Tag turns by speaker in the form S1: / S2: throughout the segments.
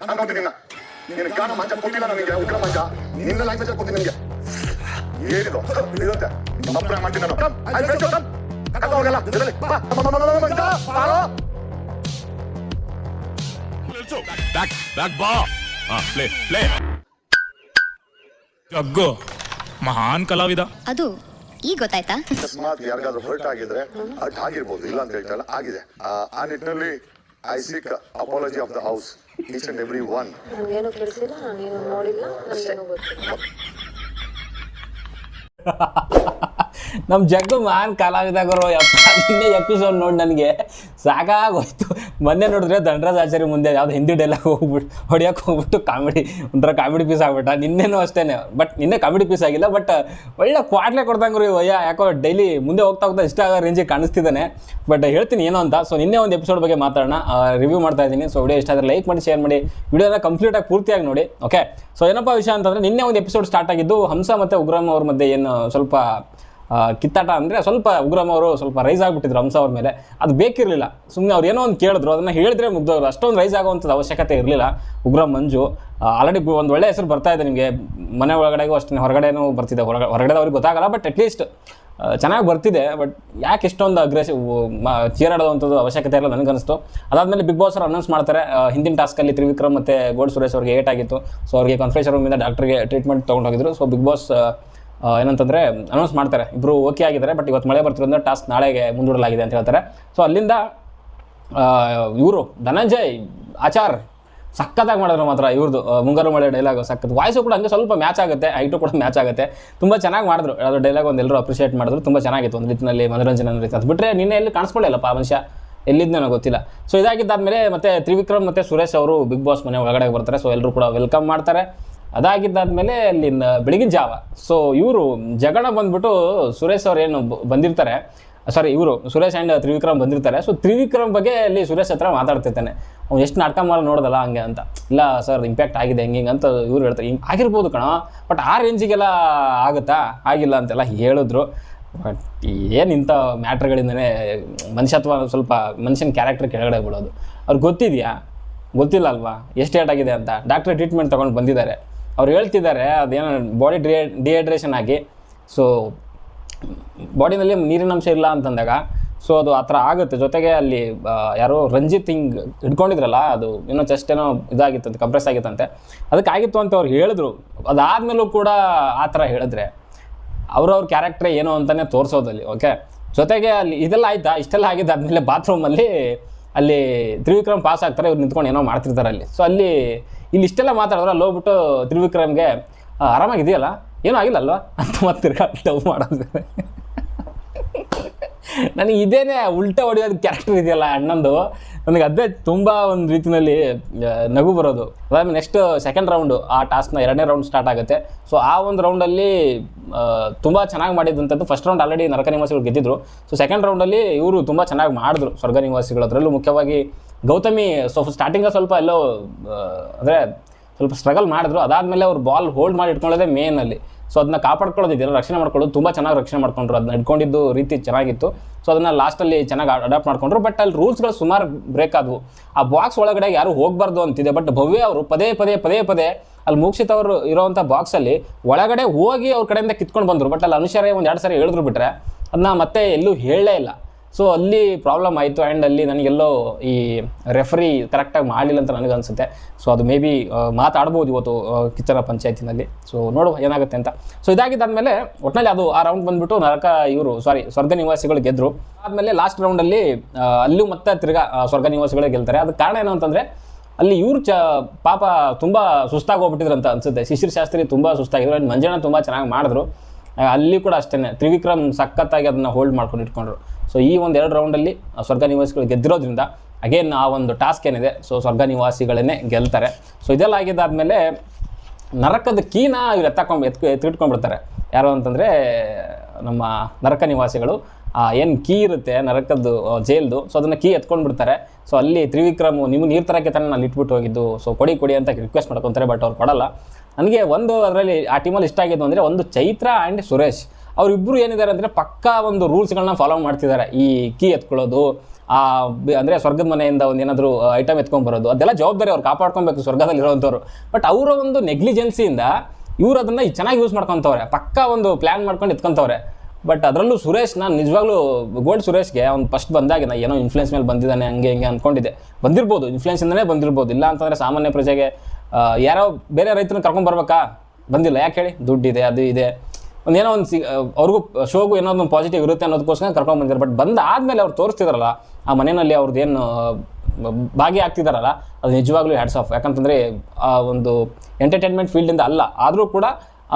S1: ಅನ್ಕೊಂತೀನಿ ನಿನ್ನ. ಮಂಚ ಕೊಟ್ಟಿಲ್ಲ ನನಗೆ ಉಗ್ರ ಮಂಚ. ಕೊಡ್ತೀನಿ ನಿಮಗೆ ಏನಿದು? ಇರುತ್ತೆ ಮಾಡ್ತೀನಿ ನಾನು. ಹೋಗಲ್ಲ.
S2: ಬ್ಯಾಕ್ ಬ್ಯಾಕ್ ಬಾ ಪ್ಲೇ ಪ್ಲೇ ಜಗ್ಗು. ಮಹಾನ್ ಕಲಾವಿದ.
S3: ಅದು ಈಗ ಗೊತ್ತಾಯ್ತಾ?
S1: ಅಕಸ್ಮಾತ್ ಯಾರಿಗಾದ್ರೂ ಹರ್ಟ್ ಆಗಿದ್ರೆ ಹರ್ಟ್ ಆಗಿರ್ಬೋದು ಇಲ್ಲ ಅಂತ ಹೇಳ್ತಾರಲ್ಲ ಆಗಿದೆ. ಆ, ಆ ನಿಟ್ಟಿನಲ್ಲಿ I seek apology of the house each and every one
S4: ನನಗೇನು ತಿಳಿಸಿಲ್ಲ ನಾನೇನು ನೋಡಿಲ್ಲ ನನಗೇನು ಗೊತ್ತಿಲ್ಲ.
S5: ನಮ್ಮ ಜಗ್ಗು ಮಾನ್ ಕಲಾವಿದಾಗರು ಯಪ್ಪ, ನಿನ್ನೆ ಎಪಿಸೋಡ್ ನೋಡಿ ನನಗೆ. ಸಾಕಾಗೋಯ್ತು. ಮೊನ್ನೆ ನೋಡಿದ್ರೆ ಧನರಾಜ್ ಆಚಾರ್ಯ ಮುಂದೆ ಯಾವ್ದು ಹಿಂದಿ ಡೈಲಾಗ್ ಹೋಗ್ಬಿಟ್ಟು ಹೊಡಿಯೋಕೆ ಹೋಗ್ಬಿಟ್ಟು ಕಾಮಿಡಿ ಒಂಥರ ಕಾಮಿಡಿ ಪೀಸ್ ಆಗ್ಬಿಟ್ಟ. ನಿನ್ನೆನೂ ಅಷ್ಟೇ ಬಟ್ ನಿನ್ನೆ ಕಾಮಿಡಿ ಪೀಸ್ ಆಗಿಲ್ಲ ಬಟ್ ಒಳ್ಳೆ ಕ್ವಾಟ್ಲೆ ಕೊಡ್ದಂಗ್ರಿ ಅಯ್ಯ ಯಾಕೋ ಡೈಲಿ ಮುಂದೆ ಹೋಗ್ತಾ ಹೋಗ್ತಾ ಇಷ್ಟ ಆಗೋ ರೇಂಜಿಗೆ ಕಾಣಿಸ್ತಿದ್ದಾನೆ ಬಟ್ ಹೇಳ್ತೀನಿ ಏನೋ ಅಂತ. ಸೊ ನಿನ್ನೆ ಒಂದು ಎಪಿಸೋಡ್ ಬಗ್ಗೆ ಮಾತಾಡೋಣ. ರಿವ್ಯೂ ಮಾಡ್ತಾ ಇದ್ದೀನಿ. ಸೊ ವಿಡಿಯೋ ಇಷ್ಟ ಆದರೆ ಲೈಕ್ ಮಾಡಿ ಶೇರ್ ಮಾಡಿ. ವಿಡಿಯೋನ ಕಂಪ್ಲೀಟಾಗಿ ಪೂರ್ತಿಯಾಗಿ ನೋಡಿ. ಓಕೆ ಸೊ ಏನಪ್ಪ ವಿಷಯ ಅಂತಂದರೆ ನಿನ್ನೆ ಒಂದು ಎಪಿಸೋಡ್ ಸ್ಟಾರ್ಟ್ ಆಗಿದ್ದು ಹಂಸ ಮತ್ತು ಉಗ್ರಮ್ ಅವ್ರ ಮಧ್ಯೆ ಏನು ಸ್ವಲ್ಪ ಕಿತ್ತಾಟ ಅಂದರೆ ಸ್ವಲ್ಪ ಉಗ್ರಮ್ ಅವರು ಸ್ವಲ್ಪ ರೈಸ್ ಆಗಿಬಿಟ್ಟಿದ್ರು ಹಂಸ ಅವ್ರ ಮೇಲೆ. ಅದು ಬೇಕಿರಲಿಲ್ಲ. ಸುಮ್ಮನೆ ಅವ್ರು ಏನೋ ಒಂದು ಕೇಳಿದ್ರು. ಅದನ್ನು ಹೇಳಿದ್ರೆ ಮುಗ್ದವ್ರು. ಅಷ್ಟೊಂದು ರೈಸ್ ಆಗುವಂಥದ್ದು ಅವಶ್ಯಕತೆ ಇರಲಿಲ್ಲ. ಉಗ್ರಮ್ ಮಂಜು. ಆಲ್ರೆಡಿ ಒಂದು ಒಳ್ಳೆ ಹೆಸರು ಬರ್ತಾ ಇದೆ ನಿಮಗೆ. ಮನೆ ಒಳಗಡೆಗೂ ಅಷ್ಟೇ, ಹೊರಗಡೆನೂ ಬರ್ತಿದೆ. ಹೊರಗಡೆ ಹೊರಗಡೆ ಅವ್ರಿಗೆ ಗೊತ್ತಾಗಲ್ಲ ಬಟ್ ಅಟ್ಲೀಸ್ಟ್ ಚೆನ್ನಾಗಿ ಬರ್ತಿದೆ. ಬಟ್ ಯಾಕೆ ಇಷ್ಟೊಂದು ಅಗ್ರೆಸಿವ್ ಚೀರಾಡೋವಂಥದ್ದು ಅವಶ್ಯಕತೆ ಇಲ್ಲ ನನಗನ್ನಿಸ್ತು. ಅದಾದಮೇಲೆ ಬಿಗ್ ಬಾಸ್ ಅವ್ರು ಅನೌನ್ಸ್ ಮಾಡ್ತಾರೆ. ಹಿಂದಿನ ಟಾಸ್ಕಲ್ಲಿ ತ್ರಿವಿಕ್ರಮ್ ಮತ್ತು ಗೋಲ್ಡ್ ಸುರೇಶ್ ಅವ್ರಿಗೆ ಏಟ್ ಆಗಿತ್ತು. ಸೊ ಅವ್ರಿಗೆ ಕಾನ್ಫರೆನ್ಸ್ ರೂಮಿಂದ ಡಾಕ್ಟ್ರಿಗೆ ಟ್ರೀಟ್ಮೆಂಟ್ ತೊಗೊಂಡೋಗಿದ್ರು ಸೊ ಬಿಗ್ ಬಾಸ್ ಏನಂತಂದರೆ ಅನೌನ್ಸ್ ಮಾಡ್ತಾರೆ. ಇಬ್ಬರು ಓಕೆ ಆಗಿದ್ದಾರೆ ಬಟ್ ಇವತ್ತು ಮಳೆ ಬರ್ತಿರೋದ್ರಿಂದ ಟಾಸ್ಕ್ ನಾಳೆಗೆ ಮುಂದೂಡಲಾಗಿದೆ ಅಂತ ಹೇಳ್ತಾರೆ. ಸೊ ಅಲ್ಲಿಂದ ಇವರು ಧನಂಜಯ್, ಆಚಾರ್ ಸಖತ್ತಾಗಿ ಮಾಡಿದ್ರು ಮಾತ್ರ ಇವ್ರದ್ದು ಮುಂಗಾರು ಮಳೆ ಡೈಲಾಗ್ ಸಖತ್. ವಾಯ್ಸು ಕೂಡ ಹಂಗೆ ಸ್ವಲ್ಪ ಮ್ಯಾಚ್ ಆಗುತ್ತೆ ಐಟು ಕೂಡ ಮ್ಯಾಚ್ ಆಗುತ್ತೆ. ತುಂಬ ಚೆನ್ನಾಗಿ ಮಾಡಿದ್ರು. ಯಾವ್ದು ಡೈಲಾಗ್ ಒಂದು ಎಲ್ಲರೂ ಅಪ್ರಿಷಿಯೇಟ್ ಮಾಡಿದ್ರು. ತುಂಬ ಚೆನ್ನಾಗಿತ್ತು. ಒಂದು ರೀತಿಯಲ್ಲಿ ಮನೋರಂಜನೆ ರೀತಿ. ಅದು ಬಿಟ್ಟರೆ ನಿನ್ನೆ ಎಲ್ಲಿ ಕಾಣಿಸ್ಕೊಳ್ಳಲ್ಲಪ್ಪ ಮನುಷ್ಯ? ಎಲ್ಲಿದ್ದು ನನಗೆ ಗೊತ್ತಿಲ್ಲ. ಸೊ ಇದಾಗಿದ್ದಾದ್ಮೇಲೆ ಮತ್ತೆ ತ್ರಿವಿಕ್ರಮ್ ಮತ್ತು ಸುರೇಶ್ ಅವರು ಬಿಗ್ ಬಾಸ್ ಮನೆ ಒಳಗಡೆ ಬರ್ತಾರೆ. ಸೊ ಎಲ್ಲರೂ ಕೂಡ ವೆಲ್ಕಮ್ ಮಾಡ್ತಾರೆ. ಅದಾಗಿದ್ದಾದ್ಮೇಲೆ ಅಲ್ಲಿ ಬೆಳಗಿನ ಜಾವ. ಸೊ ಇವರು ಜಗಳ ಬಂದ್ಬಿಟ್ಟು ಸುರೇಶ್ ಅವ್ರು ಏನು ಬಂದಿರ್ತಾರೆ. ಸಾರಿ ಇವರು ಸುರೇಶ್ ಆ್ಯಂಡ್ ತ್ರಿವಿಕ್ರಮ್ ಬಂದಿರ್ತಾರೆ. ಸೊ ತ್ರಿವಿಕ್ರಮ್ ಬಗ್ಗೆ ಅಲ್ಲಿ ಸುರೇಶ್ ಹತ್ರ ಮಾತಾಡ್ತಿರ್ತಾನೆ. ಅವ್ನು ಎಷ್ಟು ನಾಟಕ ಮಾಡಿ, ನೋಡೋದಲ್ಲ ಹಂಗೆ ಅಂತ. ಇಲ್ಲ ಸರ್ ಇಂಪ್ಯಾಕ್ಟ್ ಆಗಿದೆ, ಹೆಂಗೆ, ಹಿಂಗೆ ಅಂತ ಇವ್ರು ಹೇಳ್ತಾರೆ. ಹಿಂಗೆ ಆಗಿರ್ಬೋದು ಕಣ ಬಟ್ ಆ ರೇಂಜಿಗೆಲ್ಲ ಆಗುತ್ತಾ? ಆಗಿಲ್ಲ ಅಂತೆಲ್ಲ ಹೇಳಿದ್ರು. ಬಟ್ ಏನು ಇಂಥ ಮ್ಯಾಟ್ರ್ಗಳಿಂದನೇ ಮನುಷ್ಯತ್ವ ಸ್ವಲ್ಪ ಮನುಷ್ಯನ ಕ್ಯಾರೆಕ್ಟರ್ ಕೆಳಗಡೆ ಬಿಡೋದು ಅವ್ರಿಗೆ ಗೊತ್ತಿದೆಯಾ? ಗೊತ್ತಿಲ್ಲ ಅಲ್ವಾ? ಎಷ್ಟು ಏಟಾಗಿದೆ ಅಂತ? ಡಾಕ್ಟ್ರ್ ಟ್ರೀಟ್ಮೆಂಟ್ ತೊಗೊಂಡು ಬಂದಿದ್ದಾರೆ. ಅವ್ರು ಹೇಳ್ತಿದ್ದಾರೆ, ಅದೇನೋ ಬಾಡಿ ಡಿಹೈ ಡಿಹೈಡ್ರೇಷನ್ ಆಗಿ. ಸೊ ಬಾಡಿನಲ್ಲಿ ನೀರಿನ ಅಂಶ ಇಲ್ಲ ಅಂತಂದಾಗ ಸೊ ಅದು ಆ ಥರ ಆಗುತ್ತೆ. ಜೊತೆಗೆ ಅಲ್ಲಿ ಯಾರೋ ರಂಜಿತ್ ಹಿಂಗ್ ಹಿಡ್ಕೊಂಡಿದ್ರಲ್ಲ, ಅದು ಏನೋ ಚೆಸ್ಟ್ ಏನೋ ಇದಾಗಿತ್ತಂತೆ ಕಂಪ್ರೆಸ್ ಆಗಿತ್ತಂತೆ. ಅದಕ್ಕೆ ಆಗಿತ್ತು ಅಂತ ಅವ್ರು ಹೇಳಿದ್ರು. ಅದಾದಮೇಲೂ ಕೂಡ ಆ ಥರ ಹೇಳಿದ್ರೆ, ಅವ್ರವ್ರ ಕ್ಯಾರೆಕ್ಟ್ರ್ ಏನು ಅಂತಲೇ ತೋರಿಸೋದಲ್ಲಿ ಓಕೆ ಜೊತೆಗೆ ಅಲ್ಲಿ ಇದೆಲ್ಲ ಆಯ್ತಾ? ಇಷ್ಟೆಲ್ಲ ಆಗಿದ್ದಾದ್ಮೇಲೆ ಬಾತ್ರೂಮಲ್ಲಿ ಅಲ್ಲಿ ತ್ರಿವಿಕ್ರಮ್ ಪಾಸ್ ಆಗ್ತಾರೆ, ಇವ್ರು ನಿಂತ್ಕೊಂಡು ಏನೋ ಮಾಡ್ತಿರ್ತಾರೆ ಅಲ್ಲಿ. ಸೊ ಅಲ್ಲಿ ಇಲ್ಲಿ ಇಷ್ಟೆಲ್ಲ ಮಾತಾಡಿದ್ರೆ ಅಲ್ಲಿ ಹೋಗ್ಬಿಟ್ಟು ತ್ರಿವಿಕ್ರಮ್ಗೆ "ಆ, ಆರಾಮಾಗಿದೆಯಲ್ಲ ಏನೂ ಆಗಿಲ್ಲ ಅಲ್ವಾ? ಅಂತ ಮತ್ತೆ ತಿರ್ಗಾ ಡವ್ ಮಾಡೋದು. ನನಗೆ ಇದೇನೆ ಉಲ್ಟಾ ಹೊಡೆಯೋದು ಕ್ಯಾರೆಕ್ಟರ್ ಇದೆಯಲ್ಲ ಅಣ್ಣಂದು. ನನಗೆ ಅದೇ ತುಂಬ ಒಂದು ರೀತಿಯಲ್ಲಿ ನಗು ಬರೋದು. ಅದಾದ್ಮೇಲೆ ನೆಕ್ಸ್ಟ್ ಸೆಕೆಂಡ್ ರೌಂಡು ಆ ಟಾಸ್ಕ್ನ ಎರಡನೇ ರೌಂಡ್ ಸ್ಟಾರ್ಟ್ ಆಗುತ್ತೆ. ಸೊ ಆ ಒಂದು ರೌಂಡಲ್ಲಿ ತುಂಬ ಚೆನ್ನಾಗಿ ಮಾಡಿದಂಥದ್ದು. ಫಸ್ಟ್ ರೌಂಡ್ ಆಲ್ರೆಡಿ ನರಕ ನಿವಾಸಿಗಳು ಗೆದ್ದಿದ್ರು. ಸೊ ಸೆಕೆಂಡ್ ರೌಂಡಲ್ಲಿ ಇವರು ತುಂಬ ಚೆನ್ನಾಗಿ ಮಾಡಿದ್ರು ಸ್ವರ್ಗ ನಿವಾಸಿಗಳು. ಅದರಲ್ಲೂ ಮುಖ್ಯವಾಗಿ ಗೌತಮಿ ಸೊ ಸ್ಟಾರ್ಟಿಂಗ ಸ್ವಲ್ಪ ಎಲ್ಲೋ ಅಂದರೆ ಸ್ವಲ್ಪ ಸ್ಟ್ರಗಲ್ ಮಾಡಿದ್ರು. ಅದಾದಮೇಲೆ ಅವ್ರು ಬಾಲ್ ಹೋಲ್ಡ್ ಮಾಡಿ ಇಟ್ಕೊಳ್ಳೋದೇ ಮೇನಲ್ಲಿ ಸೊ ಅದನ್ನ ಕಾಪಾಡ್ಕೊಳ್ಳೋದಿದೆಯಲ್ಲ ರಕ್ಷಣೆ ಮಾಡ್ಕೊಳ್ಳೋದು ತುಂಬ ಚೆನ್ನಾಗಿ ರಕ್ಷಣೆ ಮಾಡ್ಕೊಂಡ್ರು. ಅದನ್ನ ಇಟ್ಕೊಂಡಿದ್ದು ರೀತಿ ಚೆನ್ನಾಗಿತ್ತು. ಸೊ ಅದನ್ನ ಲಾಸ್ಟಲ್ಲಿ ಚೆನ್ನಾಗಿ ಅಡಾಪ್ಟ್ ಮಾಡ್ಕೊಂಡ್ರು. ಬಟ್ ಅಲ್ಲಿ ರೂಲ್ಸ್ಗಳು ಸುಮಾರು ಬ್ರೇಕ್ ಆದವು. ಆ ಬಾಕ್ಸ್ ಒಳಗಡೆ ಯಾರು ಹೋಗಬಾರ್ದು ಅಂತಿದೆ. ಬಟ್ ಭವ್ಯ ಅವರು ಪದೇ ಪದೇ ಪದೇ ಪದೇ ಅಲ್ಲಿ ಮುಕ್ಷಿತ್ ಅವರು ಇರೋವಂಥ ಬಾಕ್ಸಲ್ಲಿ ಒಳಗಡೆ ಹೋಗಿ ಅವ್ರ ಕಡೆಯಿಂದ ಕಿತ್ಕೊಂಡು ಬಂದರು. ಬಟ್ ಅಲ್ಲಿ ಅನುಷಾರ ಒಂದು ಎರಡು ಸಾರಿ ಹೇಳಿದ್ರು ಬಿಟ್ರೆ. ಅದನ್ನ ಮತ್ತೆ ಎಲ್ಲೂ ಹೇಳಲೇ ಇಲ್ಲ. ಸೊ ಅಲ್ಲಿ ಪ್ರಾಬ್ಲಮ್ ಆಯಿತು ಆ್ಯಂಡ್ ಅಲ್ಲಿ ನನಗೆಲ್ಲೋ ಈ ರೆಫರಿ ಕರೆಕ್ಟಾಗಿ ಮಾಡಲಿಲ್ಲ ಅಂತ ನನಗೆ ಅನಿಸುತ್ತೆ ಸೊ ಅದು ಮೇ ಬಿ ಮಾತಾಡ್ಬೋದು ಇವತ್ತು ಕಿಚ್ಚನ ಪಂಚಾಯತಿನಲ್ಲಿ. ಸೊ ನೋಡುವ ಏನಾಗುತ್ತೆ ಅಂತ. ಸೊ ಇದಾಗಿದ್ದಾದಮೇಲೆ ಒಟ್ಟಿನಲ್ಲಿ ಅದು ಆ ರೌಂಡ್ ಬಂದ್ಬಿಟ್ಟು ನರಕ ಇವರು ಸಾರಿ ಸ್ವರ್ಗ ನಿವಾಸಿಗಳು ಗೆದ್ದರು ಆದಮೇಲೆ ಲಾಸ್ಟ್ ರೌಂಡಲ್ಲಿ ಅಲ್ಲೂ ಮತ್ತೆ ತಿರ್ಗಾ ಸ್ವರ್ಗ ನಿವಾಸಿಗಳೇ ಗೆಲ್ತಾರೆ. ಅದಕ್ಕೆ ಕಾರಣ ಏನು ಅಂತಂದರೆ, ಅಲ್ಲಿ ಇವ್ರು ಚ, ಪಾಪ ತುಂಬ ಸುಸ್ತಾಗಿ ಹೋಗ್ಬಿಟ್ಟಿದ್ರು ಅಂತ ಅನ್ಸುತ್ತೆ. ಶಿಶಿರ್ ಶಾಸ್ತ್ರಿ ತುಂಬ ಸುಸ್ತಾಗಿದ್ರು ಆ್ಯಂಡ್ ಮಂಜಣ್ಣ ತುಂಬ ಚೆನ್ನಾಗಿ ಮಾಡಿದ್ರು. ಅಲ್ಲಿ ಕೂಡ ಅಷ್ಟೇ ತ್ರಿವಿಕ್ರಮ್ ಸಖತ್ತಾಗಿ ಅದನ್ನು ಹೋಲ್ಡ್ ಮಾಡ್ಕೊಂಡು ಇಟ್ಕೊಂಡ್ರು. ಸೊ ಈ ಒಂದು ಎರಡು ರೌಂಡಲ್ಲಿ ಸ್ವರ್ಗ ನಿವಾಸಿಗಳು ಗೆದ್ದಿರೋದ್ರಿಂದ ಅಗೇನ್ ಆ ಒಂದು ಟಾಸ್ಕ್ ಏನಿದೆ ಸೊ ಸ್ವರ್ಗ ನಿವಾಸಿಗಳನ್ನೇ ಗೆಲ್ತಾರೆ. ಸೊ ಇದೆಲ್ಲ ಆಗಿದ್ದಾದಮೇಲೆ, ನರಕದ ಕೀನ ಇವ್ರು ಎತ್ತಕೊಂಡು ಎತ್ ಎತ್ತಿಟ್ಕೊಂಡ್ಬಿಡ್ತಾರೆ ಯಾರು ಅಂತಂದರೆ, ನಮ್ಮ ನರಕ ನಿವಾಸಿಗಳು. ಏನು ಕೀ ಇರುತ್ತೆ, ನರಕದ್ದು ಜೈಲ್ದು ಸೊ ಅದನ್ನು ಕೀ ಎತ್ಕೊಂಡು ಬಿಡ್ತಾರೆ ಸೊ ಅಲ್ಲಿ ತ್ರಿವಿಕ್ರಮ್ ನಿಮ್ಮ ನೀರು ತರಕ್ಕೆ ತಾನೇ ನಾನು ಇಟ್ಬಿಟ್ಟು ಹೋಗಿದ್ದು. ಸೊ ಕೊಡಿ ಕೊಡಿ ಅಂತ ರಿಕ್ವೆಸ್ಟ್ ಮಾಡ್ಕೊತಾರೆ ಬಟ್ ಅವ್ರು ಕೊಡಲ್ಲ. ನನಗೆ ಒಂದು ಅದರಲ್ಲಿ, ಆ ಟೀಮಲ್ಲಿ ಇಷ್ಟ ಆಗಿದ್ದು ಅಂದರೆ, ಒಂದು ಚೈತ್ರ ಆ್ಯಂಡ್ ಸುರೇಶ್. ಅವರಿಬ್ಬರು ಏನಿದ್ದಾರೆ ಅಂದರೆ ಪಕ್ಕಾ ಒಂದು ರೂಲ್ಸ್ಗಳನ್ನ ಫಾಲೋ ಮಾಡ್ತಿದ್ದಾರೆ. ಈ ಕೀ ಎತ್ಕೊಳ್ಳೋದು, ಆ ಅಂದ್ರೆ ಸ್ವರ್ಗದ ಮನೆಯಿಂದ ಒಂದು ಏನಾದರೂ ಐಟಮ್ ಎತ್ಕೊಂಡ್ಬರೋದು ಅದೆಲ್ಲ ಜವಾಬ್ದಾರಿ ಅವ್ರು ಕಾಪಾಡ್ಕೊಬೇಕು ಸ್ವರ್ಗದಲ್ಲಿ ಇರೋವಂಥವ್ರು ಬಟ್ ಅವರ ಒಂದು ನೆಗ್ಲಿಜೆನ್ಸಿಯಿಂದ ಇವ್ರು ಅದನ್ನು ಚೆನ್ನಾಗಿ ಯೂಸ್ ಮಾಡ್ಕೊತವ್ರೆ. ಪಕ್ಕಾ ಒಂದು ಪ್ಲ್ಯಾನ್ ಮಾಡ್ಕೊಂಡು ಎತ್ಕೊಂತವ್ರೆ. ಬಟ್ ಅದರಲ್ಲೂ ಸುರೇಶ್, ನಾನು ನಿಜವಾಗ್ಲೂ ಗೋಲ್ಡ್ ಸುರೇಶ್ಗೆ ಅವ್ನು ಫಸ್ಟ್ ಬಂದಾಗ ನಾನು ಏನೋ ಇನ್ಫ್ಲುಯೆನ್ಸ್ ಮೇಲೆ ಬಂದಿದ್ದಾನೆ, ಹಂಗೆ ಹಿಂಗೆ ಅಂದ್ಕೊಂಡಿದ್ದೆ ಬಂದಿರ್ಬೋದು ಇನ್ಫ್ಲುಯೆನ್ಸಿಂದನೇ ಬಂದಿರ್ಬೋದು. ಇಲ್ಲ ಅಂತಂದರೆ ಸಾಮಾನ್ಯ ಪ್ರಜೆಗೆ ಯಾರೋ ಬೇರೆ ರೈತನ ಕರ್ಕೊಂಬರ್ಬೇಕಾ ಬಂದಿಲ್ಲ, ಯಾಕೆ ಹೇಳಿ? ದುಡ್ಡಿದೆ, ಅದು ಇದೆ. ಒಂದು ಏನೋ ಒಂದು ಸಿ ಅವ್ರಿಗೂ ಶೋಗು ಏನೋ ಒಂದು ಪಾಸಿಟಿವ್ ಇರುತ್ತೆ ಅನ್ನೋದಕ್ಕೋಸ್ಕರ ಕರ್ಕೊಂಡು ಬಂದಿದ್ದಾರೆ. ಬಟ್ ಬಂದ ಆದಮೇಲೆ ಅವ್ರು ತೋರಿಸ್ತಿದಾರಲ್ಲ, ಆ ಮನೆಯಲ್ಲಿ ಅವ್ರದ್ದು ಏನು ಭಾಗಿಯಾಗ್ತಿದಾರಲ್ಲ ಅದು ನಿಜವಾಗ್ಲೂ ಹ್ಯಾಡ್ಸ್ ಆಫ್ ಯಾಕಂತಂದರೆ, ಆ ಒಂದು ಎಂಟರ್ಟೈನ್ಮೆಂಟ್ ಫೀಲ್ಡಿಂದ ಅಲ್ಲ, ಆದರೂ ಕೂಡ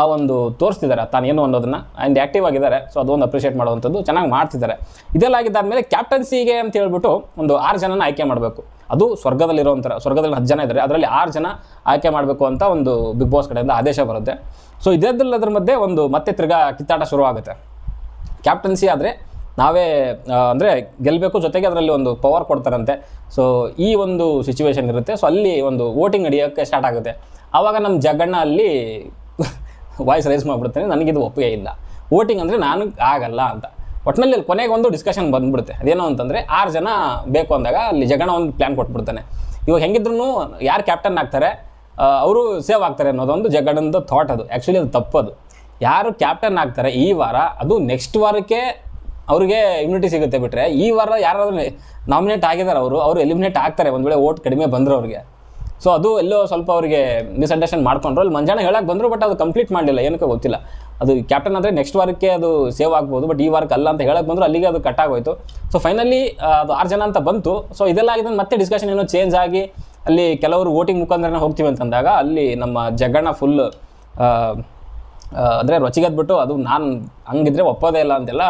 S5: ಆ ಒಂದು ತೋರಿಸ್ತಿದ್ದಾರೆ ತಾನೇನು ಅನ್ನೋದನ್ನು. ಆ್ಯಂಡ್ ಆ್ಯಕ್ಟಿವ್ ಆಗಿದ್ದಾರೆ ಸೊ ಅದೊಂದು ಅಪ್ರಿಷಿಯೇಟ್ ಮಾಡುವಂಥದ್ದು, ಚೆನ್ನಾಗಿ ಮಾಡ್ತಿದ್ದಾರೆ. ಇದೆಲ್ಲ ಆಗಿದ್ದಾದಮೇಲೆ ಕ್ಯಾಪ್ಟನ್ಸಿಗೆ ಅಂತ ಹೇಳ್ಬಿಟ್ಟು ಒಂದು ಆರು ಜನನ ಆಯ್ಕೆ ಮಾಡಬೇಕು. ಅದು ಸ್ವರ್ಗದಲ್ಲಿರೋಂಥ ಸ್ವರ್ಗದಲ್ಲಿ ಹತ್ತು ಜನ ಇದ್ದಾರೆ. ಅದರಲ್ಲಿ ಆರು ಜನ ಆಯ್ಕೆ ಮಾಡಬೇಕು ಅಂತ ಒಂದು ಬಿಗ್ ಬಾಸ್ ಕಡೆಯಿಂದ ಆದೇಶ ಬರುತ್ತೆ. ಸೊ ಇದೆಲ್ಲದರ ಮಧ್ಯೆ ಒಂದು ಮತ್ತೆ ತಿರ್ಗಾ ಕಿತ್ತಾಟ ಶುರುವಾಗುತ್ತೆ. ಕ್ಯಾಪ್ಟನ್ಸಿ ಆದರೆ ನಾವೇ ಅಂದರೆ ಗೆಲ್ಲಬೇಕು ಜೊತೆಗೆ ಅದರಲ್ಲಿ ಒಂದು ಪವರ್ ಕೊಡ್ತಾರಂತೆ. ಸೊ ಈ ಒಂದು ಸಿಚುವೇಶನ್ ಇರುತ್ತೆ. ಸೊ ಅಲ್ಲಿ ಒಂದು ವೋಟಿಂಗ್ ನಡೆಯೋಕ್ಕೆ ಸ್ಟಾರ್ಟ್ ಆಗುತ್ತೆ. ಆವಾಗ ನಮ್ಮ ಜಗಣ್ಣ ಅಲ್ಲಿ ವಾಯ್ಸ್ ರೈಸ್ ಮಾಡಿಬಿಡ್ತಾನೆ. ನನಗಿದು ಒಪ್ಪಿಗೆ ಇಲ್ಲ. ವೋಟಿಂಗ್ ಅಂದರೆ ನಾನು ಆಗಲ್ಲ ಅಂತ. ಒಟ್ಟಿನಲ್ಲಿ ಅಲ್ಲಿ ಕೊನೆಗೆ ಒಂದು ಡಿಸ್ಕಷನ್ ಬಂದ್ಬಿಡುತ್ತೆ. ಅದೇನು ಅಂತಂದರೆ ಆರು ಜನ ಬೇಕು ಅಂದಾಗ ಅಲ್ಲಿ ಜಗಣ ಒಂದು ಪ್ಲ್ಯಾನ್ ಕೊಟ್ಬಿಡ್ತಾನೆ. ಇವಾಗ ಹೆಂಗಿದ್ರು ಯಾರು ಕ್ಯಾಪ್ಟನ್ ಆಗ್ತಾರೆ ಅವರು ಸೇವ್ ಆಗ್ತಾರೆ ಅನ್ನೋದೊಂದು ಜಗಣದ ಥಾಟ್ ಅದು. ಆ್ಯಕ್ಚುಲಿ ಅದು ತಪ್ಪದು ಯಾರು ಕ್ಯಾಪ್ಟನ್ ಆಗ್ತಾರೆ ಈ ವಾರ, ಅದು ನೆಕ್ಸ್ಟ್ ವಾರಕ್ಕೆ ಅವ್ರಿಗೆ ಇಮ್ಯುನಿಟಿ ಸಿಗುತ್ತೆ ಬಿಟ್ಟರೆ ಈ ವಾರ ಯಾರಾದರೂ ನಾಮಿನೇಟ್ ಆಗಿದ್ದಾರೆ ಅವರು ಅವರು ಎಲಿಮಿನೇಟ್ ಆಗ್ತಾರೆ. ಒಂದು ವೇಳೆ ಓಟ್ ಕಡಿಮೆ ಬಂದರು ಅವ್ರಿಗೆ. ಸೊ ಅದು ಎಲ್ಲೋ ಸ್ವಲ್ಪ ಅವರಿಗೆ ಮಿಸ್ಅಂಡರ್ಸ್ಟ್ಯಾಂಡ್ ಮಾಡ್ಕೊಂಡ್ರು. ಅಲ್ಲಿ ಮಂಜಾನ ಹೇಳಕ್ಕೆ ಬಂದರು ಬಟ್ ಅದು ಕಂಪ್ಲೀಟ್ ಮಾಡಲಿಲ್ಲ. ಏನಕ್ಕೆ ಗೊತ್ತಿಲ್ಲ. ಅದು ಕ್ಯಾಪ್ಟನ್ ಅಂದರೆ ನೆಕ್ಸ್ಟ್ ವಾರಕ್ಕೆ ಅದು ಸೇವ್ ಆಗ್ಬೋದು ಬಟ್ ಈ ವಾರಕ್ಕೆ ಅಲ್ಲ ಅಂತ ಹೇಳಕ್ಕೆ ಬಂದರೂ, ಅಲ್ಲಿಗೆ ಅದು ಕಟ್ ಆಗೋಯ್ತು. ಸೊ ಫೈನಲಿ ಅದು ಆರು ಜನ ಅಂತ ಬಂತು. ಸೊ ಇದೆಲ್ಲ ಆಗಿದ್ದು ಮತ್ತೆ ಡಿಸ್ಕಷನ್ ಏನೋ ಚೇಂಜ್ ಆಗಿ ಅಲ್ಲಿ ಕೆಲವರು ವೋಟಿಂಗ್ ಮುಖಾಂತರನೇ ಹೋಗ್ತೀವಿ ಅಂತಂದಾಗ ಅಲ್ಲಿ ನಮ್ಮ ಜಗಣ್ಣ ಫುಲ್ ಅಂದರೆ ರೊಚ್ಚಿಗೆದ್ಬಿಟ್ಟು ಅದು ನಾನು ಹಂಗಿದ್ರೆ ಒಪ್ಪೋದೇ ಇಲ್ಲ ಅಂತೆಲ್ಲ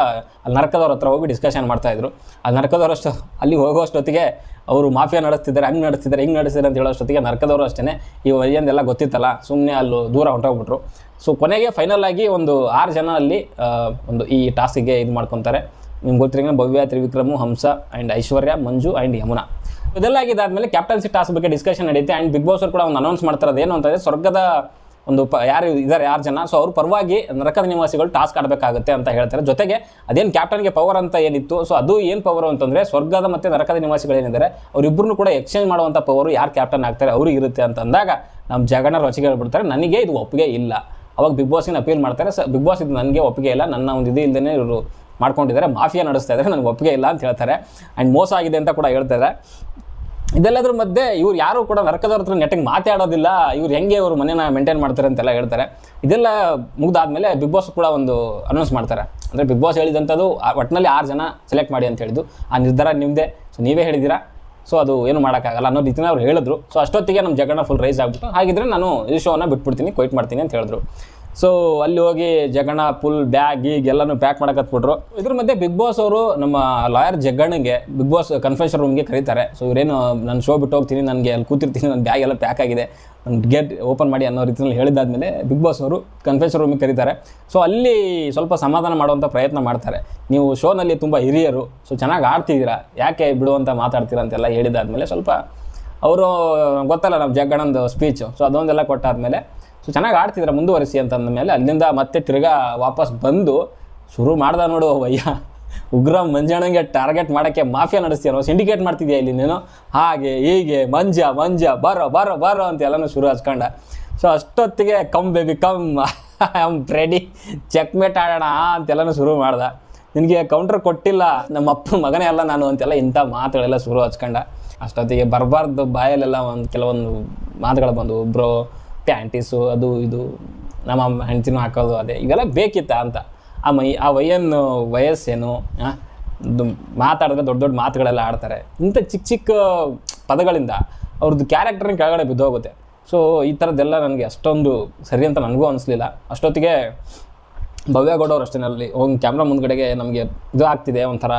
S5: ಅಲ್ಲಿ ನರಕದವ್ರ ಹತ್ರ ಹೋಗಿ ಡಿಸ್ಕಷನ್ ಮಾಡ್ತಾಯಿದ್ರು ಅಲ್ಲಿ ನರಕದವರಷ್ಟು ಅಲ್ಲಿ ಹೋಗೋಷ್ಟೊತ್ತಿಗೆ ಅವರು ಮಾಫಿಯಾ ನಡೆಸ್ತಿದ್ದಾರೆ, ಹಂಗೆ ನಡೆಸ್ತಿದ್ದಾರೆ, ಹಿಂಗೆ ನಡೆಸ್ತಿದ್ದಾರೆ ಅಂತ ಹೇಳೋಷ್ಟೊತ್ತಿಗೆ ನರಕದವರು ಅಷ್ಟೇ ಈ ವಯ್ಯಂದೆಲ್ಲ ಗೊತ್ತಿತ್ತಲ್ಲ ಸುಮ್ಮನೆ ಅಲ್ಲಿ ದೂರ ಹೊಂಟೋಗ್ಬಿಟ್ರು. ಸೊ ಕೊನೆಗೆ ಫೈನಲ್ ಆಗಿ ಒಂದು ಆರು ಜನ ಅಲ್ಲಿ ಒಂದು ಈ ಟಾಸ್ಕಿಗೆ ಇದು ಮಾಡ್ಕೊತಾರೆ. ನಿಮ್ಗೆ ಗೊತ್ತಿರಂಗೆ ಭವ್ಯ, ತ್ರಿವಿಕ್ರಮು, ಹಂಸ ಆ್ಯಂಡ್ ಐಶ್ವರ್ಯ, ಮಂಜು ಆ್ಯಂಡ್ ಯಮುನಾ. ಇದೆಲ್ಲ ಆಗಿದ್ದಾದ್ಮೇಲೆ ಕ್ಯಾಪ್ಟನ್ಸಿ ಟಾಸ್ಕ್ ಬಗ್ಗೆ ಡಿಸ್ಕಷನ್ ನಡೆಯುತ್ತೆ ಆ್ಯಂಡ್ ಬಿಗ್ ಬಾಸ್ ಕೂಡ ಒಂದು ಅನೌನ್ಸ್ ಮಾಡ್ತಾರೆ ಅದೇನು ಅಂತಂದರೆ ಸ್ವರ್ಗದ ಒಂದು ಪ ಯಾರು ಇದ್ದಾರೆ ಯಾರು ಜನ? ಸೊ ಅವ್ರ ಪರವಾಗಿ ನರಕದ ನಿವಾಸಿಗಳು ಟಾಸ್ಕ್ ಆಡಬೇಕಾಗುತ್ತೆ ಅಂತ ಹೇಳ್ತಾರೆ. ಜೊತೆಗೆ ಅದೇನು ಕ್ಯಾಪ್ಟನ್ಗೆ ಪವರ್ ಅಂತ ಏನಿತ್ತು? ಸೊ ಅದು ಏನು ಪವರು ಅಂತಂದರೆ ಸ್ವರ್ಗದ ಮತ್ತು ನರಕದ ನಿವಾಸಿಗಳು ಏನಿದ್ದಾರೆ ಅವರಿಬ್ಬರನ್ನು ಕೂಡ ಎಕ್ಸ್ಚೇಂಜ್ ಮಾಡುವಂಥ ಪವರು ಯಾರು ಕ್ಯಾಪ್ಟನ್ ಆಗ್ತಾರೆ, ಅವ್ರಿಗೆ ಇರುತ್ತೆ ಅಂತ ಅಂದಾಗ ನಮ್ಮ ಜಗಣ್ಣ ರಚಿಗೆ ಹೇಳ್ಬಿಡ್ತಾರೆ, ನನಗೆ ಇದು ಒಪ್ಪಿಗೆ ಇಲ್ಲ. ಅವಾಗ ಬಿಗ್ ಬಾಸ್ಗೆ ಅಪೀಲ್ ಮಾಡ್ತಾರೆ? ಸ ಬಿಗ್ ಬಾಸ್ ಇದು ನನಗೆ ಒಪ್ಪಿಗೆ ಇಲ್ಲ, ನನ್ನ ಒಂದು ಇದು ಇಲ್ಲದೇ ಇವರು ಮಾಡ್ಕೊಂಡಿದ್ದಾರೆ, ಮಾಫಿಯಾ ನಡೆಸ್ತಾ ಇದ್ದಾರೆ, ನನಗೆ ಒಪ್ಪಿಗೆ ಇಲ್ಲ ಅಂತ ಹೇಳ್ತಾರೆ. ಆ್ಯಂಡ್ ಮೋಸ ಆಗಿದೆ ಅಂತ ಕೂಡ ಹೇಳ್ತಾರೆ ಇದೆಲ್ಲದ್ರ ಮಧ್ಯೆ ಇವ್ರು ಯಾರು ಕೂಡ ನರಕದವ್ರ ಹತ್ರ ನೆಟ್ಟಿಗೆ ಮಾತಾಡೋದಿಲ್ಲ. ಇವ್ರು ಹೆಂಗೆ ಇವ್ರು ಮನೇನ ಮೇಂಟೈನ್ ಮಾಡ್ತಾರೆ ಅಂತೆಲ್ಲ ಹೇಳ್ತಾರೆ. ಇದೆಲ್ಲ ಮುಗ್ದಾದ್ಮೇಲೆ ಬಿಗ್ ಬಾಸ್ ಕೂಡ ಒಂದು ಅನೌನ್ಸ್ ಮಾಡ್ತಾರೆ. ಅಂದರೆ ಬಿಗ್ ಬಾಸ್ ಹೇಳಿದಂಥದ್ದು ಒಟ್ಟಿನಲ್ಲಿ ಆರು ಜನ ಸೆಲೆಕ್ಟ್ ಮಾಡಿ ಅಂತ ಹೇಳಿದ್ದು. ಆ ನಿರ್ಧಾರ ನಿಮ್ಮದೇ ಸೊ ನೀವೇ ಹೇಳಿದ್ದೀರಾ? ಸೊ ಅದು ಏನು ಮಾಡೋಕ್ಕಾಗಲ್ಲ ಅನ್ನೋ ರೀತಿನ ಅವ್ರು ಹೇಳಿದ್ರು. ಸೊ ಅಷ್ಟೊತ್ತಿಗೆ ನಮ್ಮ ಜಗಣ ಫುಲ್ ರೈಸ್ ಆಗ್ಬಿಟ್ಟು, ಹಾಗಿದ್ರೆ ನಾನು ಈ ಶೋನ ಬಿಟ್ಬಿಡ್ತೀನಿ ಕ್ವೈಟ್ ಮಾಡ್ತೀನಿ ಅಂತ ಹೇಳಿದ್ರು. ಸೊ ಅಲ್ಲಿ ಹೋಗಿ ಜಗಣ ಫುಲ್ ಬ್ಯಾಗ್, ಗೀಗ್ ಎಲ್ಲನೂ ಪ್ಯಾಕ್ ಮಾಡಕತ್ಬಿಟ್ರು ಇದ್ರ ಮಧ್ಯೆ ಬಿಗ್ ಬಾಸ್ ಅವರು ನಮ್ಮ ಲಾಯರ್ ಜಗ್ಗಣ್ಣಗೆ ಬಿಗ್ ಬಾಸ್ ಕನ್ಫೆಷನ್ ರೂಮ್ಗೆ ಕರೀತಾರೆ. ಸೊ ಇವರೇನು, ನಾನು ಶೋ ಬಿಟ್ಟು ಹೋಗ್ತೀನಿ, ನನಗೆ ಅಲ್ಲಿ ಕೂತಿರ್ತೀನಿ ನನ್ನ ಬ್ಯಾಗ್ ಎಲ್ಲ ಪ್ಯಾಕ್ ಆಗಿದೆ. ನನ್ನ ಗೇಟ್ ಓಪನ್ ಮಾಡಿ ಅನ್ನೋ ರೀತಿಯಲ್ಲಿ ಹೇಳಿದಾದ್ಮೇಲೆ ಬಿಗ್ ಬಾಸ್ ಅವರು ಕನ್ಫೆಷನ್ ರೂಮಿಗೆ ಕರೀತಾರೆ. ಸೊ ಅಲ್ಲಿ ಸ್ವಲ್ಪ ಸಮಾಧಾನ ಮಾಡುವಂಥ ಪ್ರಯತ್ನ ಮಾಡ್ತಾರೆ. ನೀವು ಶೋನಲ್ಲಿ ತುಂಬ ಹಿರಿಯರು ಸೊ ಚೆನ್ನಾಗಿ ಆಡ್ತಿದ್ದೀರಾ? ಯಾಕೆ ಬಿಡುವಂತ ಮಾತಾಡ್ತೀರಾ ಅಂತೆಲ್ಲ ಹೇಳಿದಾದ್ಮೇಲೆ ಸ್ವಲ್ಪ, ಅವರು, ಗೊತ್ತಲ್ಲ, ನಮ್ಮ ಜಗ್ಗಣ್ಣಂದು ಸ್ಪೀಚು ಸೊ ಅದೊಂದೆಲ್ಲ ಕೊಟ್ಟಾದ್ಮೇಲೆ ಸೊ ಚೆನ್ನಾಗಿ ಆಡ್ತಿದ್ರೆ, ಮುಂದುವರಿಸಿ ಅಂತ ಅಂದಮೇಲೆ ಅಲ್ಲಿಂದ ಮತ್ತೆ ತಿರ್ಗಾ ವಾಪಸ್ ಬಂದು ಶುರು ಮಾಡ್ದ ನೋಡು ಅಯ್ಯ ಉಗ್ರ ಮಂಜಣ್ಣಂಗೆ ಟಾರ್ಗೆಟ್ ಮಾಡೋಕ್ಕೆ ಮಾಫಿಯಾ ನಡೆಸ್ತೀಯೋ ಸಿಂಡಿಕೇಟ್ ಮಾಡ್ತಿದ್ಯಾ ಇಲ್ಲಿ ನೀನು? ಹಾಗೆ, ಹೀಗೆ, ಮಂಜ ಮಂಜ, ಬರೋ ಬರೋ ಬರೋ ಅಂತ ಎಲ್ಲನೂ ಶುರು ಹಚ್ಕೊಂಡ. ಸೊ ಅಷ್ಟೊತ್ತಿಗೆ come baby come am ready checkmate ಆಡೋಣ ಅಂತೆಲ್ಲನೂ ಶುರು ಮಾಡ್ದ. ನಿನಗೆ ಕೌಂಟ್ರ್ ಕೊಟ್ಟಿಲ್ಲ, ನಮ್ಮ ಅಪ್ಪ ಮಗನೇ ಅಲ್ಲ ನಾನು ಅಂತೆಲ್ಲ ಇಂಥ ಮಾತುಗಳೆಲ್ಲ ಶುರು ಹಚ್ಕೊಂಡ. ಅಷ್ಟೊತ್ತಿಗೆ ಬರಬಾರ್ದು ಬಾಯಲ್ಲೆಲ್ಲ ಒಂದು ಕೆಲವೊಂದು ಮಾತುಗಳು ಬಂದು ಬ್ರೋ ಪ್ಯಾಂಟೀಸು, ಅದು ಇದು, ನಮ್ಮ ಹೆಂಡ್ತಿನೂ ಹಾಕೋದು ಅದೇ. ಇವೆಲ್ಲ ಬೇಕಿತ್ತ ಅಂತ. ಆ ಮೈ, ಆ ವಯ್ಯನ್ನು ವಯಸ್ಸೇನು ಮಾತಾಡಿದ್ರೆ ದೊಡ್ಡ ದೊಡ್ಡ ಮಾತುಗಳೆಲ್ಲ ಆಡ್ತಾರೆ. ಇಂಥ ಚಿಕ್ಕ ಚಿಕ್ಕ ಪದಗಳಿಂದ ಅವ್ರದ್ದು ಕ್ಯಾರೆಕ್ಟರ್ನ ಕೆಳಗಡೆ ಬಿದ್ದೋಗುತ್ತೆ. ಸೊ, ಈ ಥರದ್ದೆಲ್ಲ ನನಗೆ ಅಷ್ಟೊಂದು ಸರಿ ಅಂತ ನನಗೂ ಅನಿಸ್ಲಿಲ್ಲ. ಅಷ್ಟೊತ್ತಿಗೆ ಭವ್ಯಗೌಡವ್ರು ಅಷ್ಟೇ ಒಂದು ಹೋಗಿ ಕ್ಯಾಮ್ರಾ ಮುಂದ್ಗಡೆಗೆ ನಮಗೆ ಇದು ಆಗ್ತಿದೆ, ಒಂಥರ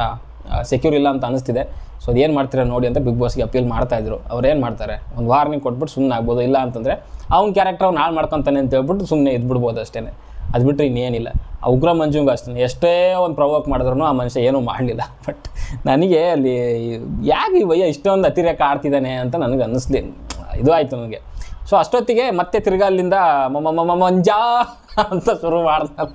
S5: ಸೆಕ್ಯೂರ್ ಇಲ್ಲ ಅಂತ ಅನಿಸ್ತಿದೆ. ಸೊ ಅದೇನು ಮಾಡ್ತೀರಾ ನೋಡಿ ಅಂತ ಬಿಗ್ ಬಾಸ್ಗೆ ಅಪೀಲ್ ಮಾಡ್ತಾ ಇದ್ರು. ಅವ್ರು ಏನು ಮಾಡ್ತಾರೆ? ಒಂದು ವಾರ್ನಿಂಗ್ ಕೊಟ್ಬಿಟ್ಟು ಸುಮ್ಮನೆ ಆಗ್ಬೋದು. ಇಲ್ಲ ಅಂತಂದರೆ ಅವ್ನ ಕ್ಯಾರೆಕ್ಟರ್ ಅವ್ನು ಹಾಳು ಮಾಡ್ಕೊತಾನೆ ಅಂತ ಹೇಳ್ಬಿಟ್ಟು ಸುಮ್ಮನೆ ಇದ್ಬಿಡ್ಬೋದು ಅಷ್ಟೇ ಅದು ಬಿಟ್ಟರೆ ಇನ್ನೇನಿಲ್ಲ. ಆ ಉಗ್ರ ಮಂಜುಂಗ ಅಷ್ಟೇ ಎಷ್ಟೇ ಒಂದು ಪ್ರವೋಕ್ ಮಾಡಿದ್ರು ಆ ಮನುಷ್ಯ ಏನೂ ಮಾಡಲಿಲ್ಲ. ಬಟ್ ನನಗೆ ಅಲ್ಲಿ ಯಾಕೆ ಈ ವಯ್ಯ ಇಷ್ಟೊಂದು ಅತಿರೇಕ ಆಡ್ತಿದ್ದಾನೆ ಅಂತ ನನಗೆ ಅನ್ನಿಸ್ಲಿ ಇದು ಆಯಿತು ನನಗೆ. ಸೊ ಅಷ್ಟೊತ್ತಿಗೆ ಮತ್ತೆ ತಿರ್ಗಾ ಅಲ್ಲಿಂದ ಮಂಜಾ ಅಂತ ಶುರು ಮಾಡ್ದಲ್ಲ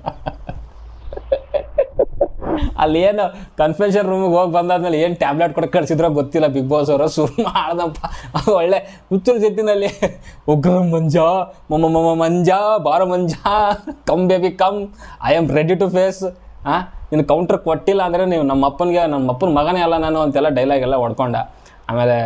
S5: ಅಲ್ಲಿ ಏನು ಕನ್ಫೆನ್ಷನ್ ರೂಮಿಗೆ ಹೋಗಿ ಬಂದಾದ್ಮೇಲೆ ಏನು ಟ್ಯಾಬ್ಲೆಟ್ ಕೊಡಕ್ಕೆ ಕಳಿಸಿದ್ರೋ ಗೊತ್ತಿಲ್ಲ ಬಿಗ್ ಬಾಸ್ ಅವರು. ಸುರು ಮಾಡ್ದಪ್ಪ. ಒಳ್ಳೆ ಹುಚ್ಚರ ಜೊತಿನಲ್ಲಿ ಉಗ್ರ ಮಂಜ ಮಮ್ಮ ಮಮ್ಮ ಮಂಜ, ಬಾರ Manja come baby come I am ready to face ಹಾಂ ನಿನ್ನ ಕೌಂಟ್ರ್ ಕೊಟ್ಟಿಲ್ಲ ಅಂದರೆ ನೀವು ನಮ್ಮ ಅಪ್ಪನಿಗೆ, ನಮ್ಮ ಅಪ್ಪನ ಮಗನೇ ಅಲ್ಲ ನಾನು ಅಂತೆಲ್ಲ ಡೈಲಾಗ್ ಎಲ್ಲ ಹೊಡ್ಕೊಂಡ. ಆಮೇಲೆ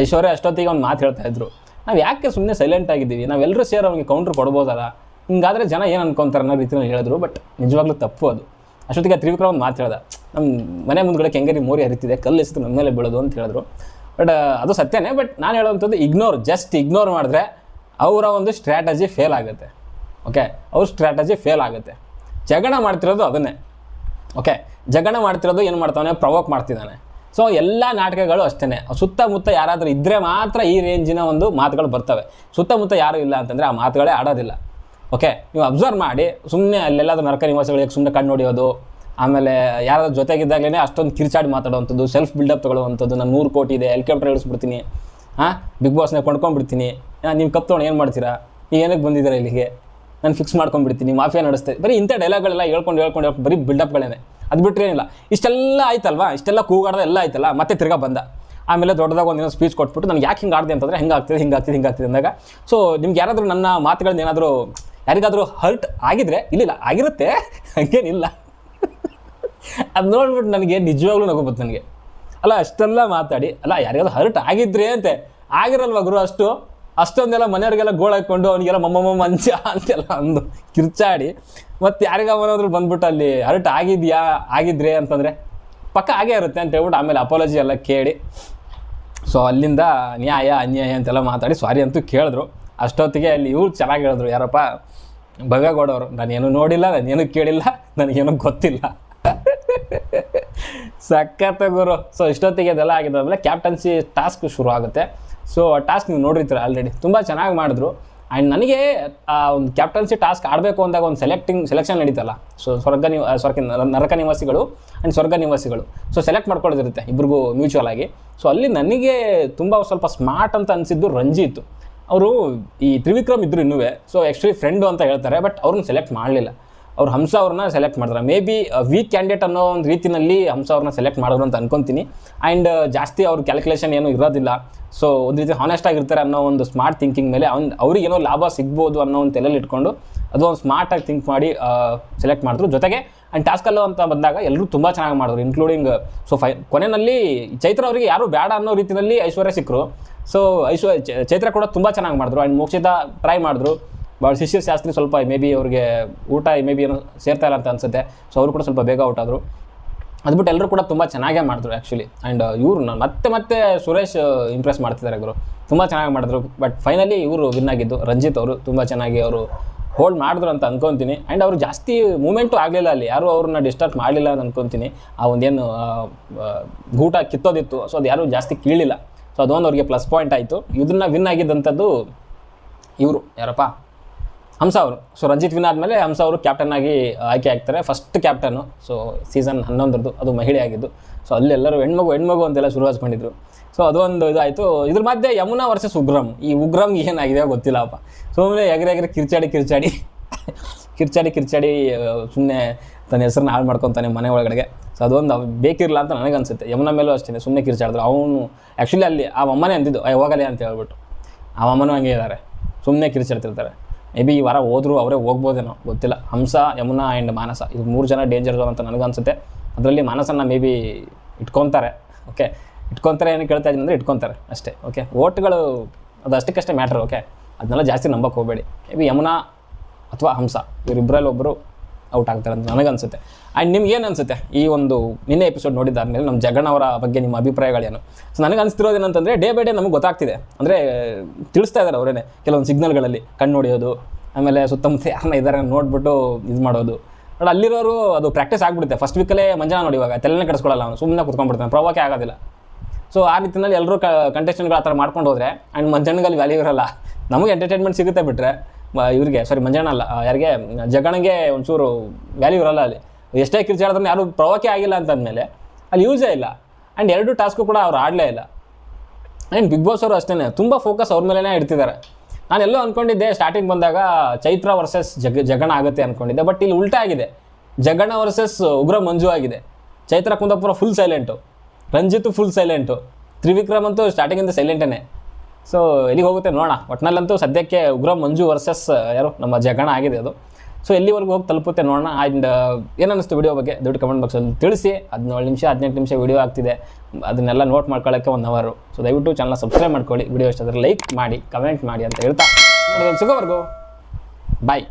S5: ಐಶ್ವರ್ಯ ಅಷ್ಟೊತ್ತಿಗೆ ಒಂದು ಮಾತು ಹೇಳ್ತಾ ಇದ್ರು. ನಾವು ಯಾಕೆ ಸುಮ್ಮನೆ ಸೈಲೆಂಟ್ ಆಗಿದ್ದೀವಿ? ನಾವೆಲ್ಲರೂ ಸೇರಿ ಅವ್ನಿಗೆ ಕೌಂಟ್ರ್ ಕೊಡ್ಬೋದಲ್ಲ? ಹಿಂಗಾದ್ರೆ ಜನ ಏನು ಅನ್ಕೊಂತಾರೆ ಅನ್ನೋ ರೀತಿಯಲ್ಲಿ ಹೇಳಿದ್ರು ಬಟ್ ನಿಜವಾಗ್ಲೂ ತಪ್ಪು ಅದು. ಅಷ್ಟೊತ್ತಿಗೆ ತ್ರಿವಿಕ್ರಮ್ ಒಂದು ಮಾತು ಹೇಳ್ದ ನಮ್ಮ ಮನೆ ಮುಂದ್ಗಡೆ ಕೆಂಗರಿ ಮೋರಿ ಹರಿತಿದೆ, ಕಲ್ಲು ಎಸಿತು ನಮ್ಮ ಮೇಲೆ ಬೀಳೋದು ಅಂತ ಹೇಳಿದ್ರು. ಬಟ್ ಅದು ಸತ್ಯನೇ ಬಟ್ ನಾನು ಹೇಳುವಂಥದ್ದು ಇಗ್ನೋರ್ ಜಸ್ಟ್ ಇಗ್ನೋರ್ ಮಾಡಿದ್ರೆ ಅವರ ಒಂದು ಸ್ಟ್ರಾಟಜಿ ಫೇಲ್ ಆಗುತ್ತೆ. ಓಕೆ ಅವ್ರ ಸ್ಟ್ರಾಟಜಿ ಫೇಲ್ ಆಗುತ್ತೆ. ಜಗಳ ಮಾಡ್ತಿರೋದು ಅದನ್ನೇ. ಓಕೆ ಜಗಳ ಮಾಡ್ತಿರೋದು ಏನು ಮಾಡ್ತಾನೆ ಪ್ರವೋಕ್ ಮಾಡ್ತಿದ್ದಾನೆ. ಸೊ ಎಲ್ಲ ನಾಟಕಗಳು ಅಷ್ಟೇ ಸುತ್ತಮುತ್ತ ಯಾರಾದರೂ ಇದ್ದರೆ ಮಾತ್ರ ಈ ರೇಂಜಿನ ಒಂದು ಮಾತುಗಳು ಬರ್ತವೆ. ಸುತ್ತಮುತ್ತ ಯಾರೂ ಇಲ್ಲ ಅಂತಂದರೆ ಆ ಮಾತುಗಳೇ ಆಡೋದಿಲ್ಲ. ಓಕೆ ನೀವು ಅಬ್ಸರ್ವ್ ಮಾಡಿ ಸುಮ್ಮನೆ ಅಲ್ಲೆಲ್ಲಾದ್ರೂ ನರಕ ನಿವಾಸಿಗಳಿಗೆ ಸುಮ್ಮನೆ ಕಣ್ಣು ಹೊಡಿಯೋದು ಆಮೇಲೆ ಯಾರಾದ್ರೂ ಜೊತೆಗಿದ್ದಾಗಲೇ ಅಷ್ಟೊಂದು ಕಿರ್ಚಾಡಿ ಮಾತಾಡುವಂಥದ್ದು ಸೆಲ್ಫ್ ಬಿಲ್ಡಪ್ ತೊಗೊಳ್ಳುವಂಥದ್ದು, ನಾನು ನೂರು ಕೋಟಿ ಇದೆ ಹೆಲಿಕಾಪ್ಟರ್ ಇಳಿಸ್ಬಿಡ್ತೀನಿ ಹಾಂ ಬಿಗ್ ಬಾಸ್ನ ಕೊಂಡ್ಕೊಂಡ್ಬಿಡ್ತೀನಿ ನೀವು ಕಪ್ ತೊಗೊಂಡು ಏನು ಮಾಡ್ತೀರಾ? ನೀವು ಏನಕ್ಕೆ ಬಂದಿದ್ದೀರ ಇಲ್ಲಿಗೆ? ನಾನು ಫಿಕ್ಸ್ ಮಾಡ್ಕೊಂಡ್ಬಿಡ್ತೀನಿ, ಮಾಫಿಯಾ ನಡೆಸ್ತೆ, ಬರೀ ಇಂಥ ಡೈಲಾಗ್ಗಳೆಲ್ಲ ಹೇಳ್ಕೊಂಡು ಹೇಳ್ಕೊಂಡು ಹೇಳ್ಕೊಂಡು ಬರೀ ಬಿಲ್ಡಪ್ಗಳೇನೆ ಅದು ಬಿಟ್ಟರೆ ಏನಿಲ್ಲ. ಇಷ್ಟೆಲ್ಲ ಆಯ್ತಲ್ವಾ? ಇಷ್ಟೆಲ್ಲ ಕೂಗಾಡ್ದೆ ಎಲ್ಲ ಆಯ್ತಲ್ಲ? ಮತ್ತೆ ತಿರ್ಗಾ ಬಂದ. ಆಮೇಲೆ ದೊಡ್ಡದಾಗ ಒಂದಿನ ಸ್ಪೀಚ್ ಕೊಟ್ಬಿಟ್ಟು, ನನಗೆ ಯಾಕೆ ಹಿಂಗೆ ಆಡ್ದೆ? ಅಂತಂದರೆ, ಹೆಂಗೆ ಆಗ್ತಿದೆ, ಹಿಂಗೆ ಆಗ್ತಿದೆ ಹಿಂಗೆ ಆಗ್ತಿದೆ ಅಂದಾಗ. ಸೊ ನಿಮ್ಗೆ ಯಾರಾದರೂ ನನ್ನ ಮಾತುಗಳನ್ನ ಏನಾದರೂ ಯಾರಿಗಾದರೂ ಹರ್ಟ್ ಆಗಿದ್ರೆ, ಇಲ್ಲಿಲ್ಲ, ಆಗಿರುತ್ತೆ, ಹಂಗೇನಿಲ್ಲ. ಅದು ನೋಡ್ಬಿಟ್ಟು ನನಗೆ ನಿಜವಾಗ್ಲೂ ನಗೋಬೋದು ನನಗೆ. ಅಲ್ಲ, ಅಷ್ಟೆಲ್ಲ ಮಾತಾಡಿ, ಅಲ್ಲ, ಯಾರಿಗಾದ್ರು ಹರ್ಟ್ ಆಗಿದ್ರೆ ಅಂತೆ. ಆಗಿರಲ್ವ ಗುರು ಅಷ್ಟು? ಅಷ್ಟೊಂದೆಲ್ಲ ಮನೆಯವ್ರಿಗೆಲ್ಲ ಗೋಳು ಹಾಕ್ಕೊಂಡು ಅವನಿಗೆಲ್ಲ ಮಮ್ಮಮ್ಮ ಮಂಚ ಅಂತೆಲ್ಲ ಅಂದು ಕಿರ್ಚಾಡಿ. ಮತ್ತು ಮನೋದ್ರು ಬಂದ್ಬಿಟ್ಟು ಅಲ್ಲಿ ಹರ್ಟ್ ಆಗಿದೆಯಾ, ಆಗಿದ್ರೆ ಅಂತಂದರೆ, ಪಕ್ಕ ಆಗೇ ಇರುತ್ತೆ ಅಂತ ಹೇಳ್ಬಿಟ್ಟು ಆಮೇಲೆ ಅಪಾಲಜಿ ಎಲ್ಲ ಕೇಳಿ. ಸೊ ಅಲ್ಲಿಂದ ನ್ಯಾಯ, ಅನ್ಯಾಯ ಅಂತೆಲ್ಲ ಮಾತಾಡಿ ಸಾರಿ ಅಂತೂ ಕೇಳಿದ್ರು. ಅಷ್ಟೊತ್ತಿಗೆ ಅಲ್ಲಿ ಇವ್ರು ಚೆನ್ನಾಗಿ ಹೇಳಿದ್ರು ಯಾರಪ್ಪ? ಬಗಗೌಡವರು. ನಾನೇನು ನೋಡಿಲ್ಲ, ನಾನೇನು ಕೇಳಿಲ್ಲ, ನನಗೇನು ಗೊತ್ತಿಲ್ಲ. ಸಖತ್ ಗುರು. ಸೊ ಇಷ್ಟೊತ್ತಿಗೆ ಅದೆಲ್ಲ ಆಗಿದ್ದಾದ್ಮೇಲೆ ಕ್ಯಾಪ್ಟನ್ಸಿ ಟಾಸ್ಕ್ ಶುರು ಆಗುತ್ತೆ. ಸೊ ಆ ಟಾಸ್ಕ್ ನೀವು ನೋಡಿರ್ತೀರ ಆಲ್ರೆಡಿ ತುಂಬ ಚೆನ್ನಾಗಿ ಮಾಡಿದ್ರು. ಆ್ಯಂಡ್ ನನಗೆ, ಆ, ಒಂದು ಕ್ಯಾಪ್ಟನ್ಸಿ ಟಾಸ್ಕ್ ಆಡಬೇಕು ಅಂದಾಗ ಒಂದು ಸೆಲೆಕ್ಟಿಂಗ್ ಸೆಲೆಕ್ಷನ್ ನಡೀತಲ್ಲ. ಸೊ ಸ್ವರ್ಗ ನಿವ ಸ್ವರ್ಗ, ನರಕ ನಿವಾಸಿಗಳು ಆ್ಯಂಡ್ ಸ್ವರ್ಗ ನಿವಾಸಿಗಳು. ಸೊ ಸೆಲೆಕ್ಟ್ ಮಾಡ್ಕೊಳ್ಳೋದಿರುತ್ತೆ ಇಬ್ರಿಗೂ ಮ್ಯೂಚುವಲ್ ಆಗಿ. ಸೊ ಅಲ್ಲಿ ನನಗೆ ತುಂಬ ಸ್ವಲ್ಪ ಸ್ಮಾರ್ಟ್ ಅಂತ ಅನಿಸಿದ್ದು ರಂಜಿತ್. ಅವರು ಈ ತ್ರಿವಿಕ್ರಮ್ ಇದ್ರು ಇನ್ನೂ ಸೊ ಆ್ಯಕ್ಚುಲಿ ಫ್ರೆಂಡು ಅಂತ ಹೇಳ್ತಾರೆ ಬಟ್ ಅವ್ರನ್ನ ಸೆಲೆಕ್ಟ್ ಮಾಡಲಿಲ್ಲ. ಅವ್ರು ಹಂಸ ಅವ್ರನ್ನ ಸೆಲೆಕ್ಟ್ ಮಾಡಿದ್ರೆ ಮೇ ಬಿ ವೀಕ್ ಕ್ಯಾಂಡಿಡೇಟ್ ಅನ್ನೋ ಒಂದು ರೀತಿಯಲ್ಲಿ ಹಂಸ ಅವ್ರನ್ನ ಸೆಲೆಕ್ಟ್ ಮಾಡಿದ್ರು ಅಂತ ಅನ್ಕೊತೀನಿ. ಆ್ಯಂಡ್ ಜಾಸ್ತಿ ಅವ್ರ ಕ್ಯಾಲ್ಕುಲೇಷನ್ ಏನೂ ಇರೋದಿಲ್ಲ. ಸೊ ಒಂದು ರೀತಿ ಹಾನೆಸ್ಟ್ ಆಗಿರ್ತಾರೆ ಅನ್ನೋ ಒಂದು ಸ್ಮಾರ್ಟ್ ಥಿಂಕಿಂಗ್ ಮೇಲೆ ಅವ್ನು, ಅವ್ರಿಗೇನೋ ಲಾಭ ಸಿಗ್ಬೋದು ಅನ್ನೋ ಒಂದು ತಲೆಯಲ್ಲಿ ಇಟ್ಕೊಂಡು ಅದು ಒಂದು ಸ್ಮಾರ್ಟಾಗಿ ಥಿಂಕ್ ಮಾಡಿ ಸೆಲೆಕ್ಟ್ ಮಾಡಿದ್ರು. ಜೊತೆಗೆ ಆ್ಯಂಡ್ ಟಾಸ್ಕಲ್ಲು ಅಂತ ಬಂದಾಗ ಎಲ್ಲರೂ ತುಂಬ ಚೆನ್ನಾಗಿ ಮಾಡಿದ್ರು ಇನ್ಕ್ಲೂಡಿಂಗ್ ಸೊ ಫೈ ಕೊನೆಯಲ್ಲಿ ಚೈತ್ರ ಅವರಿಗೆ ಯಾರು ಬೇಡ ಅನ್ನೋ ರೀತಿಯಲ್ಲಿ ಐಶ್ವರ್ಯ ಸಿಕ್ಕರು ಸೊ ಐಶ್ವರ್ಯ ಚೈತ್ರ ಕೂಡ ತುಂಬ ಚೆನ್ನಾಗಿ ಮಾಡಿದ್ರು. ಆ್ಯಂಡ್ ಮೋಕ್ಷಿತ ಟ್ರೈ ಮಾಡಿದ್ರು. ಭಾಳ ಶಿಶು ಶಾಸ್ತ್ರಿ ಸ್ವಲ್ಪ ಮೇ ಬಿ ಅವ್ರಿಗೆ ಊಟ ಮೇ ಬಿ ಏನೋ ಸೇರ್ತಾ ಇಲ್ಲ ಅಂತ ಅನ್ಸುತ್ತೆ. ಸೊ ಅವರು ಕೂಡ ಸ್ವಲ್ಪ ಬೇಗ ಔಟ್ ಆದರು. ಅದ್ಬಿಟ್ಟು ಎಲ್ಲರೂ ಕೂಡ ತುಂಬ ಚೆನ್ನಾಗೇ ಮಾಡಿದ್ರು ಆ್ಯಕ್ಚುಲಿ ಆ್ಯಂಡ್ ಇವರು ಮತ್ತೆ ಮತ್ತೆ ಸುರೇಶ್ ಇಂಪ್ರೆಸ್ ಮಾಡ್ತಿದ್ದಾರೆ ಗುರು. ತುಂಬ ಚೆನ್ನಾಗಿ ಮಾಡಿದ್ರು. ಬಟ್ ಫೈನಲಿ ಇವರು ವಿನ್ ಆಗಿದ್ದು. ರಂಜಿತ್ ಅವರು ತುಂಬ ಚೆನ್ನಾಗಿ ಅವರು ಹೋಲ್ಡ್ ಮಾಡಿದ್ರು ಅಂತ ಅಂದ್ಕೊತೀನಿ ಆ್ಯಂಡ್ ಅವರು ಜಾಸ್ತಿ ಮೂಮೆಂಟು ಆಗಲಿಲ್ಲ ಅಲ್ಲಿ. ಯಾರೂ ಅವ್ರನ್ನ ಡಿಸ್ಟರ್ಬ್ ಮಾಡಲಿಲ್ಲ ಅಂತ ಅನ್ಕೊತೀನಿ. ಆ ಒಂದೇನು ಗೂಟ ಕಿತ್ತೋದಿತ್ತು. ಸೊ ಅದು ಯಾರೂ ಜಾಸ್ತಿ ಕೀಳಿಲ್ಲ. ಸೊ ಅದೊಂದು ಅವ್ರಿಗೆ ಪ್ಲಸ್ ಪಾಯಿಂಟ್ ಆಯಿತು. ಇದನ್ನ ವಿನ್ ಆಗಿದ್ದಂಥದ್ದು ಇವರು. ಯಾರಪ್ಪ? ಹಂಸ ಅವರು. ಸೊ ರಂಜಿತ್ ವಿನ್ ಆದಮೇಲೆ ಹಂಸ ಅವರು ಕ್ಯಾಪ್ಟನ್ ಆಗಿ ಆಯ್ಕೆ ಆಗ್ತಾರೆ. ಫಸ್ಟ್ ಕ್ಯಾಪ್ಟನು ಸೊ ಸೀಸನ್ ಹನ್ನೊಂದರದ್ದು. ಅದು ಮಹಿಳೆ ಆಗಿದ್ದು. ಸೊ ಅಲ್ಲೆಲ್ಲರೂ ಹೆಣ್ಮಗು ಹೆಣ್ಮಗು ಅಂತೆಲ್ಲ ಶುರು ಹಚ್ಕೊಂಡಿದ್ರು ಸೊ ಅದೊಂದು ಇದಾಯಿತು. ಇದ್ರ ಮಧ್ಯೆ ಯಮುನಾ ವರ್ಸಸ್ ಉಗ್ರಂ. ಈ ಉಗ್ರಂ ಏನಾಗಿದೆ ಗೊತ್ತಿಲ್ಲಪ್ಪ ಸುಮ್ಮನೆ ಎಗರೆ ಎಗರೆ ಕಿರ್ಚಾಡಿ ಕಿರ್ಚಾಡಿ. ಕಿರ್ಚಾಡಿ ಕಿರ್ಚಾಡಿ ಸುಮ್ಮನೆ ತನ್ನ ಹೆಸರನ್ನ ಹಾಳು ಮಾಡ್ಕೊತಾನೆ ಮನೆ ಒಳಗಡೆಗೆ. ಸೊ ಅದೊಂದು ಬೇಕಿರಲ್ಲ ಅಂತ ನನಗನ್ಸುತ್ತೆ. ಯಮುನಾ ಮೇಲೂ ಅಷ್ಟೇ ಸುಮ್ಮನೆ ಕಿರ್ಚಾಡಿದ್ರು. ಅವನು ಆ್ಯಕ್ಚುಲಿ ಅಲ್ಲಿ ಆ ಅಮ್ಮನೇ ಅಂತಿದ್ದು. ಅಯ್ಯ ಹೋಗಲಿ ಅಂತ ಹೇಳ್ಬಿಟ್ಟು. ಆ ಅಮ್ಮನೂ ಹಂಗೆ ಇದ್ದಾರೆ. ಸುಮ್ಮನೆ ಕಿರ್ಚಾಡ್ತಿರ್ತಾರೆ. ಮೇ ಬಿ ಈ ವಾರ ಹೋದರೂ ಅವರೇ ಹೋಗ್ಬೋದೇನೋ, ಗೊತ್ತಿಲ್ಲ. ಹಂಸ, ಯಮುನಾ ಆ್ಯಂಡ್ ಮಾನಸ. ಇದು ಮೂರು ಜನ ಡೇಂಜರ್ ಜೋನ್ ಅಂತ ನನಗನ್ಸುತ್ತೆ. ಅದರಲ್ಲಿ ಮಾನಸನ್ನ ಮೇ ಬಿ ಇಟ್ಕೊತಾರೆ. ಓಕೆ ಇಟ್ಕೊತಾರೆ ಏನು ಕೇಳ್ತಾ ಇದ್ದೀನಿ ಅಂದರೆ ಇಟ್ಕೊತಾರೆ ಅಷ್ಟೇ. ಓಕೆ ಓಟ್ಗಳು ಅದು ಅಷ್ಟಕ್ಕಷ್ಟೇ ಮ್ಯಾಟ್ರ್ ಓಕೆ ಅದನ್ನೆಲ್ಲ ಜಾಸ್ತಿ ನಂಬಕ್ಕೆ ಹೋಗಬೇಡಿ. ಮೇ ಬಿ ಯಮುನಾ ಅಥವಾ ಹಂಸ ಇವರಿಬ್ಬರಲ್ಲಿ ಒಬ್ಬರು ಔಟ್ ಆಗ್ತಾರೆ ಅಂತ ನನಗನ್ಸುತ್ತೆ ಆ್ಯಂಡ್ ನಿಮ್ಗೆ ಏನು ಅನಿಸುತ್ತೆ? ಈ ಒಂದು ನಿನ್ನೆ ಎಪಿಸೋಡ್ ನೋಡಿದ್ದಾದ್ಮೇಲೆ ನಮ್ಮ ಜಗಣ್ಣ ಅವರ ಬಗ್ಗೆ ನಿಮ್ಮ ಅಭಿಪ್ರಾಯಗಳೇನು? ಸೊ ನನಗೆ ಅನಿಸ್ತಿರೋದು ಏನಂತಂದರೆ ಡೇ ಬೈ ಡೇ ನಮಗೆ ಗೊತ್ತಾಗ್ತಿದೆ. ಅಂದರೆ ತಿಳಿಸ್ತಾ ಇದ್ದಾರೆ ಅವರೇನೆ ಕೆಲವೊಂದು ಸಿಗ್ನಲ್ಗಳಲ್ಲಿ ಕಣ್ಣು ಹೊಡೆಯೋದು, ಆಮೇಲೆ ಸುತ್ತಮುತ್ತ ಯಾರನ್ನ ಇದ್ದಾರೆ ನೋಡ್ಬಿಟ್ಟು ಇದು ಮಾಡೋದು. ಬಟ್ ಅಲ್ಲಿರೋರು ಅದು ಪ್ರಾಕ್ಟೀಸ್ ಆಗಿಬಿಡುತ್ತೆ. ಫಸ್ಟ್ ವೀಕಲ್ಲೇ ಮಂಜಾನ ನೋಡಿ ಇವಾಗ, ತಲೆನೇ ಕಡಿಸ್ಕೊಳ್ಳಲ್ಲ ಅವನು ಸುಮ್ಮನೆ ಕುತ್ಕೊಂಡ್ಬಿಡ್ತಾನೆ ಪ್ರವಾಕೆ ಆಗೋದಿಲ್ಲ. ಸೊ ಆ ನಿಟ್ಟಿನಲ್ಲಿ ಎಲ್ಲರೂ ಕಂಟೆಸ್ಟೆಂಟ್ಗಳು ಆ ಥರ ಮಾಡ್ಕೊಂಡು ಹೋದರೆ, ಆ್ಯಂಡ್ ಮಂಜಣ್ಣಗಲ್ಲಿ ವ್ಯಾಲ್ಯೂ ಇರೋಲ್ಲ. ನಮಗೆ ಎಂಟರ್ಟೈನ್ಮೆಂಟ್ ಸಿಗುತ್ತೆ ಬಿಟ್ಟರೆ ಇವ್ರಿಗೆ ಸಾರಿ ಮಂಜಣ್ಣ ಅಲ್ಲ ಯಾರಿಗೆ ಜಗಣಗೆ ಒಂಚೂರು ವ್ಯಾಲ್ಯೂ ಇರಲ್ಲ ಅಲ್ಲಿ. ಎಷ್ಟೇ ಕಿರ್ಚಾಡಿದ್ರೆ ಯಾರು ಪ್ರವಾಕೆ ಆಗಿಲ್ಲ ಅಂತಂದಮೇಲೆ ಅಲ್ಲಿ ಯೂಸೇ ಇಲ್ಲ. ಆ್ಯಂಡ್ ಎರಡು ಟಾಸ್ಕು ಕೂಡ ಅವ್ರು ಆಡಲೇ ಇಲ್ಲ. ಆ್ಯಂಡ್ ಬಿಗ್ ಬಾಸ್ ಅವರು ಅಷ್ಟೇ ತುಂಬ ಫೋಕಸ್ ಅವ್ರ ಮೇಲೇ ಇಡ್ತಿದ್ದಾರೆ ನಾನು ಎಲ್ಲೋ ಅಂದ್ಕೊಂಡಿದ್ದೆ ಸ್ಟಾರ್ಟಿಂಗ್ ಬಂದಾಗ ಚೈತ್ರ ವರ್ಸಸ್ ಜಗ, ಜಗಣ ಆಗುತ್ತೆ ಅಂದ್ಕೊಂಡಿದ್ದೆ ಬಟ್ ಇಲ್ಲಿ ಉಲ್ಟಾ ಆಗಿದೆ. ಜಗಣ ವರ್ಸಸ್ ಉಗ್ರ ಮಂಜು ಆಗಿದೆ. Chaitra Kundapura full silent Ranjith full silent Trivikram ಅಂತೂ ಸ್ಟಾರ್ಟಿಂಗಿಂದ ಸೈಲೆಂಟೇ ಸೊ ಎಲ್ಲಿಗೆ ಹೋಗುತ್ತೆ ನೋಡೋಣ. ಒಟ್ನಲ್ಲಂತೂ ಸದ್ಯಕ್ಕೆ ಉಗ್ರ ಮಂಜು ವರ್ಸಸ್ ಯಾರು? ನಮ್ಮ ಜಗಣ ಆಗಿದೆ ಅದು. ಸೊ ಎಲ್ಲಿವರೆಗೂ ಹೋಗಿ ತಲುಪುತ್ತೆ ನೋಡೋಣ. ಆ್ಯಂಡ್ ಏನಿಸ್ತು ವಿಡಿಯೋ ಬಗ್ಗೆ? ದುಡ್ಡು ಕಮೆಂಟ್ ಬಾಕ್ಸಲ್ಲಿ ತಿಳಿಸಿ. ಹದಿನೇಳು ನಿಮಿಷ, ಹದಿನೆಂಟು ನಿಮಿಷ ವಿಡಿಯೋ ಆಗ್ತಿದೆ. ಅದನ್ನೆಲ್ಲ ನೋಟ್ ಮಾಡ್ಕೊಳ್ಳೋಕ್ಕೆ ಒಂದು ಅವರು ಸೊ ದಯವಿಟ್ಟು ಚಾನಲ್ ಸಬ್ಸ್ಕ್ರೈಬ್ ಮಾಡ್ಕೊಳ್ಳಿ. ವಿಡಿಯೋ ಇಷ್ಟಾದರೆ ಲೈಕ್ ಮಾಡಿ ಕಮೆಂಟ್ ಮಾಡಿ ಅಂತ ಹೇಳ್ತಾ. ಸಿಗೋವರೆಗೂ. ಬಾಯ್